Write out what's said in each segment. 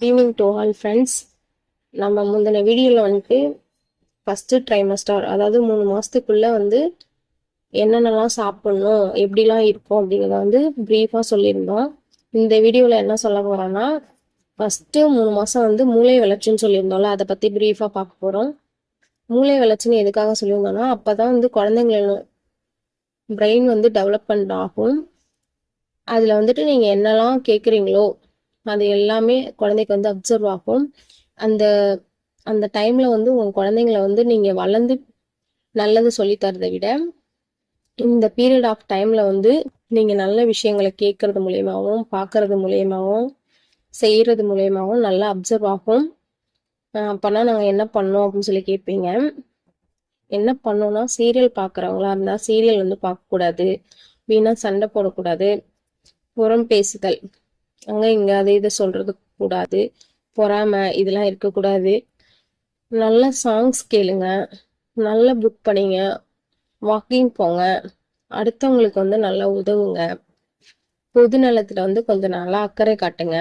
Good evening to all friends நம்ம முந்தின வீடியோவில் வந்துட்டு ஃபஸ்ட்டு ட்ரைமஸ்டார் அதாவது மூணு மாதத்துக்குள்ளே வந்து என்னென்னலாம் சாப்பிட்ணும் எப்படிலாம் இருக்கும் அப்படிங்கிறத வந்து ப்ரீஃபாக சொல்லியிருந்தோம். இந்த வீடியோவில் என்ன சொல்ல போகிறோன்னா ஃபஸ்ட்டு மூணு மாதம் வந்து மூளை வளர்ச்சின்னு சொல்லியிருந்தோம்ல அதை பற்றி ப்ரீஃபாக பார்க்க போகிறோம் மூளை வளர்ச்சின்னு எதுக்காக சொல்லியிருந்தோம்னா அப்போ தான் வந்து குழந்தைங்கள பிரெயின் வந்து டெவலப்மெண்ட் ஆகும். அதில் வந்துட்டு நீங்கள் என்னெல்லாம் கேட்குறீங்களோ அது எல்லாமே குழந்தைக்கு வந்து அப்சர்வ் ஆகும். அந்த அந்த டைமில் வந்து உங்க குழந்தைங்கள வந்து நீங்கள் வளர்ந்து நல்லது சொல்லித் தரதை விட இந்த பீரியட் ஆஃப் டைமில் வந்து நீங்கள் நல்ல விஷயங்களை கேட்கறது மூலியமாகவும் பார்க்கறது மூலியமாகவும் செய்கிறது மூலியமாகவும் நல்லா அப்சர்வ் ஆகும். அப்போனா நாங்கள் என்ன பண்ணோம் அப்படின்னு சொல்லி கேட்பீங்க என்ன பண்ணோம்னா சீரியல் பார்க்குறவங்களா இருந்தால் சீரியல் வந்து பார்க்கக்கூடாது வீணாக சண்டை போடக்கூடாது புறம் பேசுதல். அங்கே இங்கே அதை இதை சொல்கிறது கூடாது. பொறாமை இதெல்லாம் இருக்கக்கூடாது. நல்ல சாங்ஸ் கேளுங்க. நல்ல புக் பண்ணிங்க. வாக்கிங் போங்க. அடுத்தவங்களுக்கு வந்து நல்லா உதவுங்க. பொது நலத்தில் வந்து கொஞ்சம் நல்லா அக்கறை காட்டுங்க.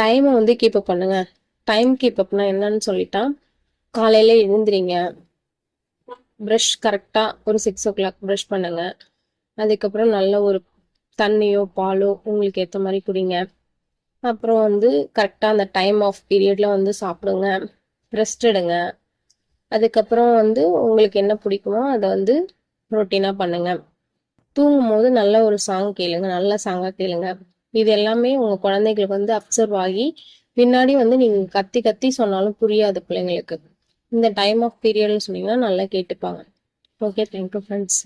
டைமை வந்து கீப்பப் பண்ணுங்க. டைம் கீப்பப்னா என்னன்னு சொல்லிட்டா காலையில எழுந்திரிங்க. ப்ரஷ் கரெக்டாக ஒரு சிக்ஸ் ஓ கிளாக் ப்ரஷ் பண்ணுங்க. அதுக்கப்புறம் நல்ல ஒரு தண்ணியோ பாலோ உங்களுக்கு ஏற்ற மாதிரி குடிங்க. அப்புறம் வந்து கரெக்டாக அந்த டைம் ஆஃப் பீரியடில் வந்து சாப்பிடுங்க. ரெஸ்ட் எடுங்க. அதுக்கப்புறம் வந்து உங்களுக்கு என்ன பிடிக்குமோ அதை வந்து ரொட்டீனாக பண்ணுங்க. தூங்கும் போது நல்ல ஒரு சாங் கேளுங்க. நல்ல சாங்காக கேளுங்க. இது எல்லாமே உங்கள் குழந்தைகளுக்கு வந்து அப்சர்வ் ஆகி பின்னாடி வந்து நீங்கள் கத்தி கத்தி சொன்னாலும் புரியாது பிள்ளைங்களுக்கு. இந்த டைம் ஆஃப் பீரியட்னு சொன்னீங்கன்னா நல்லா கேட்டுப்பாங்க. Okay thank you friends